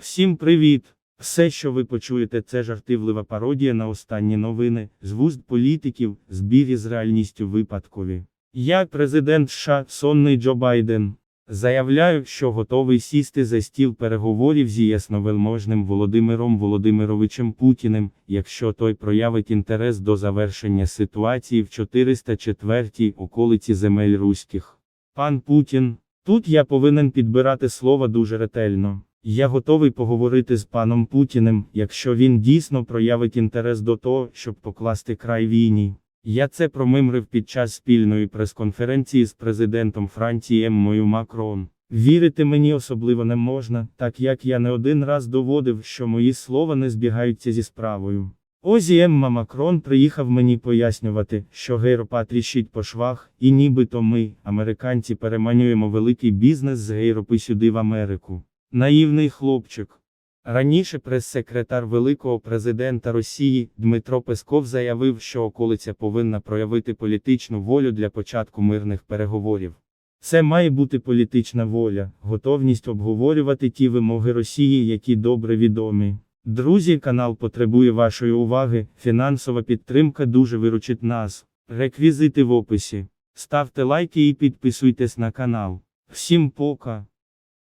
Всім привіт! Все, що ви почуєте, це жартівлива пародія на останні новини, з вуст політиків, збір із реальністю випадкові. Я, президент США, сонний Джо Байден, заявляю, що готовий сісти за стіл переговорів з ясновельможним Володимиром Володимировичем Путіним, якщо той проявить інтерес до завершення ситуації в 404-й околиці земель руських. Пан Путін, тут я повинен підбирати слова дуже ретельно. Я готовий поговорити з паном Путіним, якщо він дійсно проявить інтерес до того, щоб покласти край війні. Я це промимрив під час спільної прес-конференції з президентом Франції Еммою Макрон. Вірити мені особливо не можна, так як я не один раз доводив, що мої слова не збігаються зі справою. Озі Емма Макрон приїхав мені пояснювати, що гейропа тріщить по швах, і нібито ми, американці, переманюємо великий бізнес з гейропи сюди в Америку. Наївний хлопчик. Раніше прес-секретар великого президента Росії Дмитро Песков заявив, що околиця повинна проявити політичну волю для початку мирних переговорів. Це має бути політична воля, готовність обговорювати ті вимоги Росії, які добре відомі. Друзі, канал потребує вашої уваги, фінансова підтримка дуже виручить нас. Реквізити в описі. Ставте лайки і підписуйтесь на канал. Всім пока!